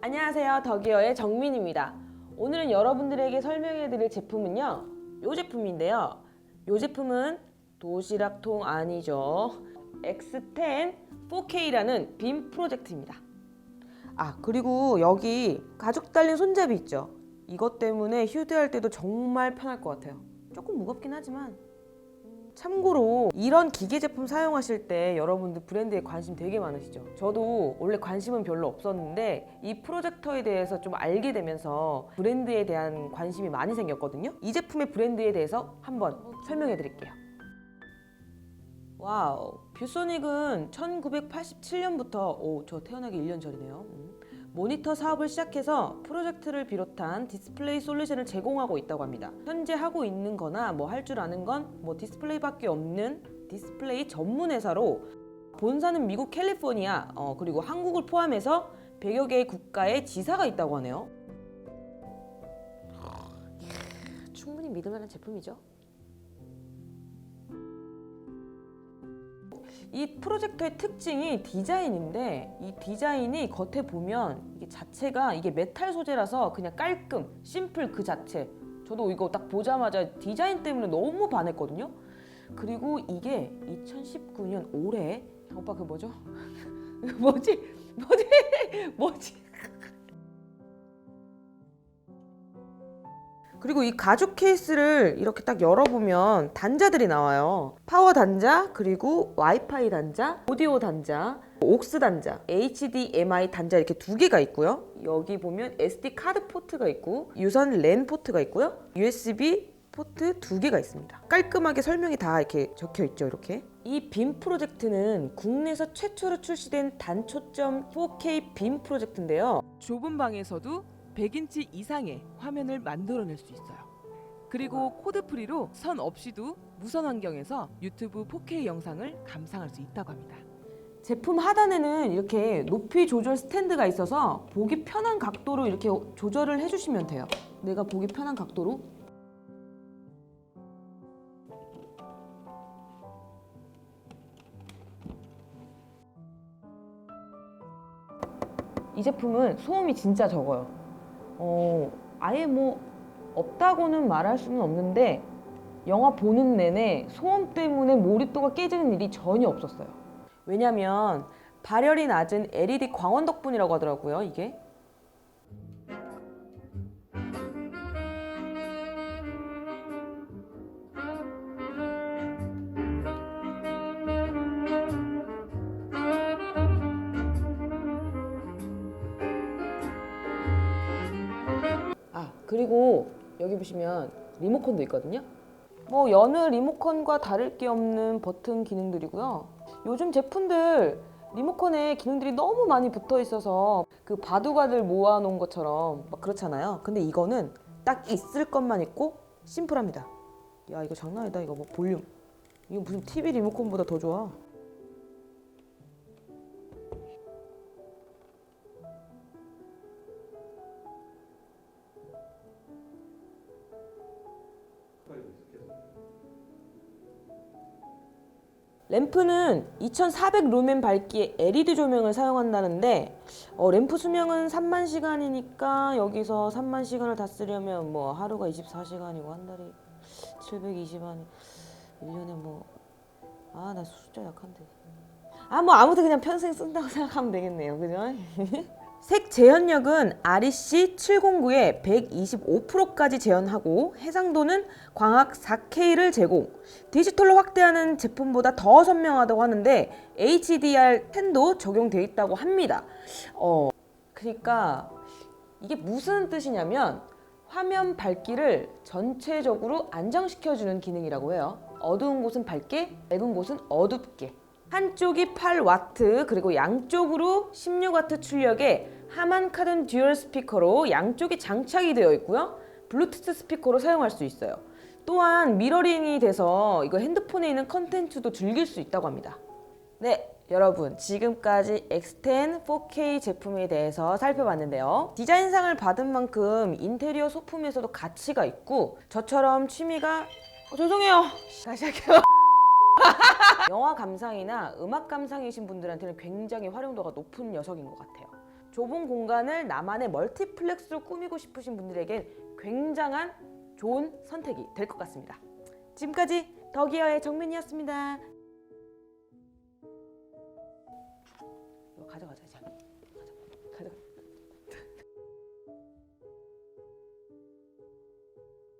안녕하세요. 덕이어의 정민입니다. 오늘은 여러분들에게 설명해 드릴 제품은요. 이 제품인데요. 이 제품은 도시락통 아니죠. X10 4K라는 빔 프로젝트입니다. 아, 그리고 여기 가죽 달린 손잡이 있죠. 이것 때문에 휴대할 때도 정말 편할 것 같아요. 조금 무겁긴 하지만 참고로 이런 기계 제품 사용하실 때 여러분들 브랜드에 관심 되게 많으시죠? 저도 원래 관심은 별로 없었는데 이 프로젝터에 대해서 좀 알게 되면서 브랜드에 대한 관심이 많이 생겼거든요. 이 제품의 브랜드에 대해서 한번 설명해 드릴게요. 와우, 뷰소닉은 1987년부터 오, 저 태어나기 1년 전이네요. 음. 모니터 사업을 시작해서 프로젝트를 비롯한 디스플레이 솔루션을 제공하고 있다고 합니다. 현재 하고 있는 거나 뭐 할 줄 아는 건 뭐 디스플레이밖에 없는 디스플레이 전문 회사로 본사는 미국 캘리포니아 어, 그리고 한국을 포함해서 100여 개의 국가에 지사가 있다고 하네요. 충분히 믿을 만한 제품이죠. 이 프로젝터의 특징이 디자인인데 이 디자인이 겉에 보면 이게 자체가 이게 메탈 소재라서 그냥 깔끔, 심플 그 자체. 저도 이거 딱 보자마자 디자인 때문에 너무 반했거든요. 그리고 이게 2019년 올해 오빠 그 뭐죠? 뭐지? 뭐지? 뭐지? 그리고 이 가죽 케이스를 이렇게 딱 열어보면 단자들이 나와요. 파워 단자, 그리고 와이파이 단자, 오디오 단자, 옥스 단자, HDMI 단자 이렇게 두 개가 있고요. 여기 보면 SD 카드 포트가 있고 유선 랜 포트가 있고요. USB 포트 두 개가 있습니다. 깔끔하게 설명이 다 이렇게 적혀 있죠, 이렇게. 이 빔 프로젝트는 국내에서 최초로 출시된 단초점 4K 빔 프로젝트인데요. 좁은 방에서도 100인치 이상의 화면을 만들어낼 수 있어요. 그리고 코드 프리로 선 없이도 무선 환경에서 유튜브 4K 영상을 감상할 수 있다고 합니다. 제품 하단에는 이렇게 높이 조절 스탠드가 있어서 보기 편한 각도로 이렇게 조절을 해주시면 돼요. 내가 보기 편한 각도로. 이 제품은 소음이 진짜 적어요. 어, 아예 뭐 없다고는 말할 수는 없는데 영화 보는 내내 소음 때문에 몰입도가 깨지는 일이 전혀 없었어요. 왜냐면 발열이 낮은 LED 광원 덕분이라고 하더라고요, 이게. 그리고 여기 보시면 리모컨도 있거든요. 뭐 여느 리모컨과 다를 게 없는 버튼 기능들이고요. 요즘 제품들 리모컨에 기능들이 너무 많이 붙어 있어서 그 바둑아들 모아놓은 것처럼 막 그렇잖아요. 근데 이거는 딱 있을 것만 있고 심플합니다. 야 이거 장난 아니다. 이거 뭐 볼륨. 이거 무슨 TV 리모컨보다 더 좋아. 램프는 2400 루멘 밝기의 LED 조명을 사용한다는데 어, 램프 수명은 3만 시간이니까 여기서 3만 시간을 다 쓰려면 뭐 하루가 24시간이고 한 달이 720만 1년에 뭐 아 나 숫자 약한데 아 뭐 아무튼 그냥 평생 쓴다고 생각하면 되겠네요 그죠? 색 재현력은 REC 709에 125%까지 재현하고 해상도는 광학 4K를 제공. 디지털로 확대하는 제품보다 더 선명하다고 하는데 HDR10도 적용돼 있다고 합니다. 어, 그러니까 이게 무슨 뜻이냐면 화면 밝기를 전체적으로 안정시켜 주는 기능이라고 해요. 어두운 곳은 밝게, 밝은 곳은 어둡게. 한쪽이 8와트 그리고 양쪽으로 16와트 출력의 하만 카든 듀얼 스피커로 양쪽이 장착이 되어 있고요. 블루투스 스피커로 사용할 수 있어요. 또한 미러링이 돼서 이거 핸드폰에 있는 컨텐츠도 즐길 수 있다고 합니다. 네, 여러분 지금까지 X10 4K 제품에 대해서 살펴봤는데요. 디자인상을 받은 만큼 인테리어 소품에서도 가치가 있고 저처럼 취미가 어, 죄송해요. 다시 할게요. 영화 감상이나 음악 감상이신 분들한테는 굉장히 활용도가 높은 녀석인 것 같아요. 좁은 공간을 나만의 멀티플렉스로 꾸미고 싶으신 분들에겐 굉장한 좋은 선택이 될 것 같습니다. 지금까지 더기어의 정민이었습니다. 이거 가져가자.